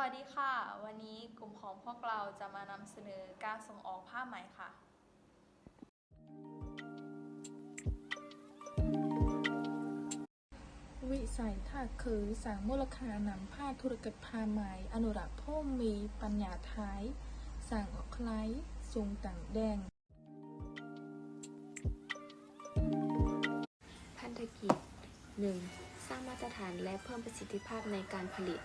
วัสดีค่ะ วันนี้กลุ่มของพวกเราจะมานำเสนอการส่งออกผ้าไหมค่ะ วิสัยทัศน์คือสร้างมูลค่านำผ้าธุรกิจผ้าไหมอนุรักษ์ผู้มีปัญญาท้ายสร้างออกคล้ายสูงต่างแดง พันธกิจ 1. สร้างมาตรฐานและเพิ่มประสิทธิภาพในการผลิต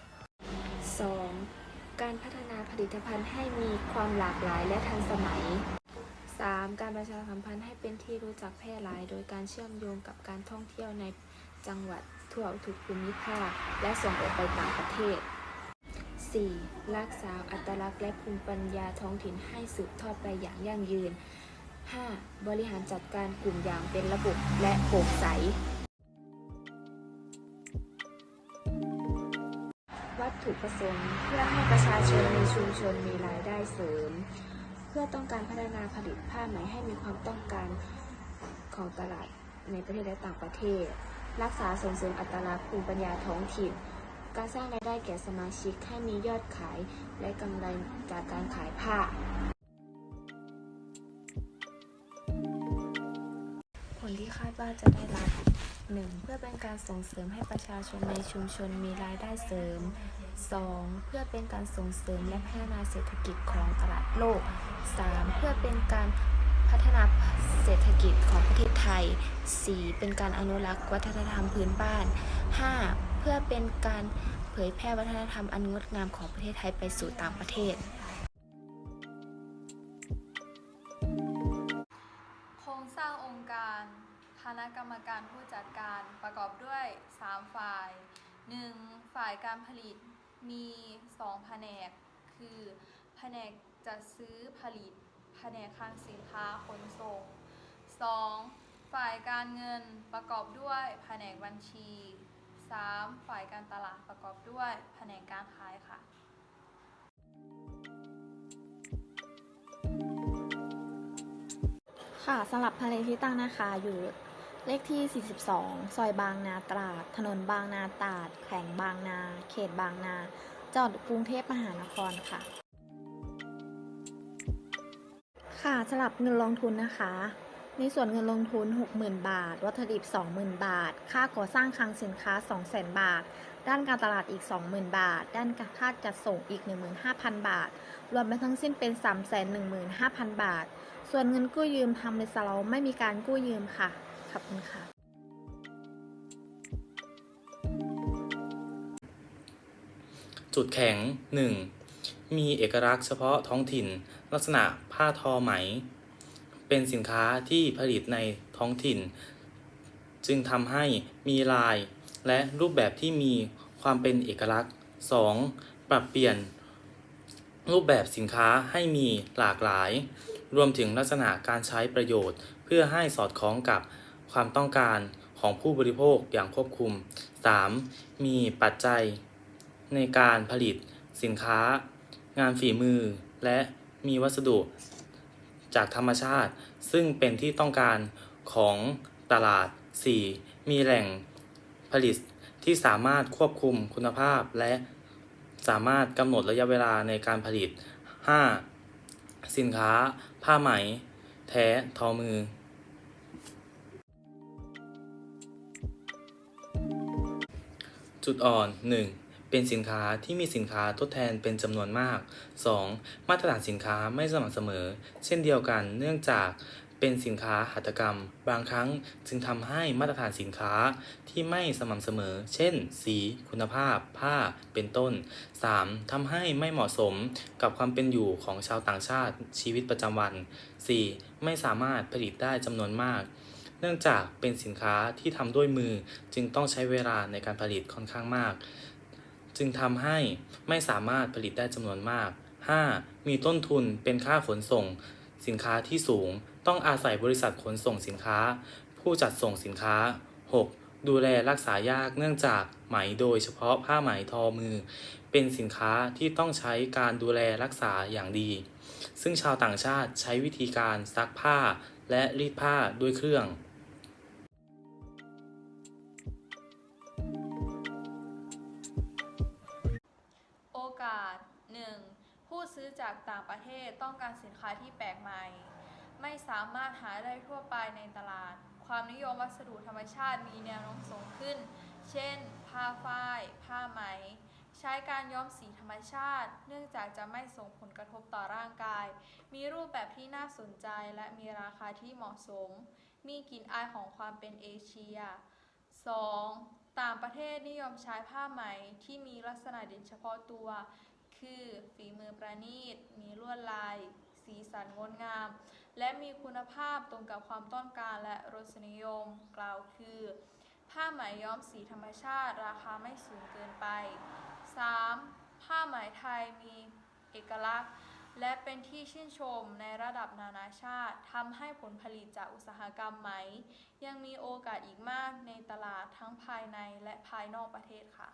2. การพัฒนาผลิตภัณฑ์ให้มีความหลากหลายและทันสมัย 3. การประชาสัมพันธ์ให้เป็นที่รู้จักแพร่หลาย โดยการเชื่อมโยงกับการท่องเที่ยวในจังหวัดทั่วทุกภูมิภาค และส่งออกไปต่างประเทศ 4. รักษาอัตลักษณ์และภูมิปัญญาท้องถิ่นให้สืบทอดไปอย่างยั่งยืน 5. บริหารจัดการกลุ่มอย่างเป็นระบบและโปร่งใส ถุประสงค์ เพื่อให้ประชาชนในชุมชนมีรายได้เสริม เพื่อต้องการพัฒนาผลิตผ้าไหมให้มีความต้องการของตลาดในประเทศและต่างประเทศ รักษาส่งเสริมอัตลักษณ์ภูมิปัญญาท้องถิ่น การสร้างรายได้แก่สมาชิกให้มียอดขายและกำไรจากการขายผ้าผลที่คาดว่าจะได้รับ 1. เพื่อเป็นการส่งเสริมให้ประชาชนในชุมชนมีรายได้เสริม 2. เพื่อเป็นการส่งเสริมและพัฒนาเศรษฐกิจของตลาดโลก 3. เพื่อเป็นการพัฒนาเศรษฐกิจของประเทศไทย 4. เป็นการอนุรักษ์วัฒนธรรมพื้นบ้าน 5. เพื่อเป็นการเผยแพร่วัฒนธรรมอันงดงามของประเทศไทยไปสู่ต่างประเทศ โครงสร้างองค์การคณะกรรมการผู้จัดการประกอบด้วย 3 ฝ่าย 1. ฝ่ายการผลิต มี2แผนก คือแผนกจัดซื้อผลิต แผนกคลังสินค้าขนส่ง 2. ฝ่ายการเงินประกอบด้วยแผนกบัญชี 3. ฝ่ายการตลาดประกอบด้วยแผนกการขายค่ะค่ะสำหรับทะเลที่ตั้งนะคะอยู่ เลขที่ 42 ซอยบางนาตราด ถนนบางนาตราด แขวงบางนา เขตบางนา จังหวัดกรุงเทพมหานครค่ะ ค่ะสำหรับเงินลงทุนนะคะ ในส่วนเงินลงทุน 60,000 บาท วัตถุดิบ 20,000 บาท ค่าก่อสร้างคลังสินค้า 200,000 บาท ด้านการตลาดอีก 20,000 บาท ด้านการค่าจัดส่งอีก 15,000 บาท รวมไปทั้งสิ้นเป็น 315,000 บาท ส่วนเงินกู้ยืมทำในสเราไม่มีการกู้ยืมค่ะ ขอบคุณค่ะ จุดแข็ง 1. มีเอกลักษณ์เฉพาะท้องถิ่น ลักษณะผ้าทอไหม เป็นสินค้าที่ผลิตในท้องถิ่น จึงทำให้มีลาย และรูปแบบที่มีความเป็นเอกลักษณ์ 2. ปรับเปลี่ยน รูปแบบสินค้าให้มีหลากหลาย รวมถึงลักษณะการใช้ประโยชน์ เพื่อให้สอดคล้องกับ ความต้องการของผู้บริโภคอย่างควบคุม 3. มีปัจจัยในการผลิตสินค้า งานฝีมือ และมีวัสดุ จากธรรมชาติ ซึ่งเป็นที่ต้องการของตลาด 4. มีแหล่งผลิตที่สามารถควบคุมคุณภาพและสามารถกำหนดระยะเวลาในการผลิต 5. สินค้า ผ้าไหม แท้ ทอมือ จุดอ่อน 1. เป็นสินค้าที่มีสินค้าทดแทนเป็นจำนวนมาก 2. มาตรฐานสินค้าไม่สม่ำเสมอ เช่นเดียวกันเนื่องจากเป็นสินค้าหัตถกรรม บางครั้งจึงทำให้มาตรฐานสินค้าที่ไม่สม่ำเสมอ เช่น สี คุณภาพ ผ้า เป็นต้น 3. ทำให้ไม่เหมาะสมกับความเป็นอยู่ของชาวต่างชาติชีวิตประจำวัน 4. ไม่สามารถผลิตได้จำนวนมาก เนื่องจากเป็นสินค้าที่ทำด้วยมือจึงต้องใช้เวลาในการผลิตค่อนข้างมาก จึงทำให้ไม่สามารถผลิตได้จำนวนมาก 5. มีต้นทุนเป็นค่าขนส่ง สินค้าที่สูง ต้องอาศัยบริษัทขนส่งสินค้า ผู้จัดส่งสินค้า 6. ดูแลรักษายากเนื่องจากไหมโดยเฉพาะผ้าไหมทอมือ เป็นสินค้าที่ต้องใช้การดูแลรักษาอย่างดี ซึ่งชาวต่างชาติใช้วิธีการซักผ้าและรีดผ้าด้วยเครื่อง ซื้อจากต่างประเทศต้องการสินค้าที่แปลกใหม่ ไม่สามารถหาได้ทั่วไปในตลาด ความนิยมวัสดุธรรมชาติมีแนวโน้มสูงขึ้น เช่น ผ้าฝ้าย ผ้าไหม ใช้การย้อมสีธรรมชาติ เนื่องจากจะไม่ส่งผลกระทบต่อร่างกาย มีรูปแบบที่น่าสนใจและมีราคาที่เหมาะสม มีกลิ่นอายของความเป็นเอเชีย 2. ต่างประเทศนิยมใช้ผ้าไหมที่มีลักษณะเด่นเฉพาะตัว คือ ฝีมือประณีต มีลวดลาย สีสันงดงาม และมีคุณภาพตรงกับความต้องการและรสนิยม กล่าวคือ ผ้าไหมย้อมสีธรรมชาติ ราคาไม่สูงเกินไป 3. ผ้าไหมไทยมีเอกลักษณ์ และเป็นที่ชื่นชมในระดับนานาชาติทำให้ผลผลิตจากอุตสาหกรรมไหม ยังมีโอกาสอีกมากในตลาดทั้งภายในและภายนอกประเทศค่ะ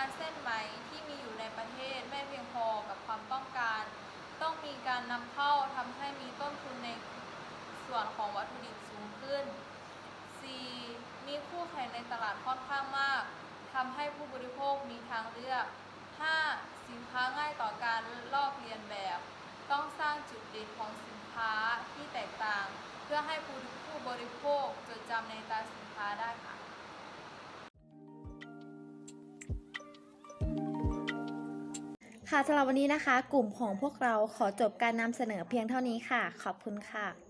3. ปริมาณเส้นไหมที่มีอยู่ในประเทศไม่เพียงพอกับความต้องการ ต้องมีการนำเข้าทำให้มีต้นทุนในส่วนของวัตถุดิบสูงขึ้น 4. มีคู่แข่งในตลาดค่อนข้างมากทำให้ผู้บริโภคมีทางเลือก 5. สินค้าง่ายต่อการลอกเลียนแบบ ต้องสร้างจุดเด่นของสินค้าที่แตกต่าง เพื่อให้ผู้ผู้บริโภคจดจำในตาสินค้าได้ค่ะ ค่ะสำหรับวันนี้นะคะ กลุ่มของพวกเราขอจบการนำเสนอเพียงเท่านี้ค่ะ ขอบคุณค่ะ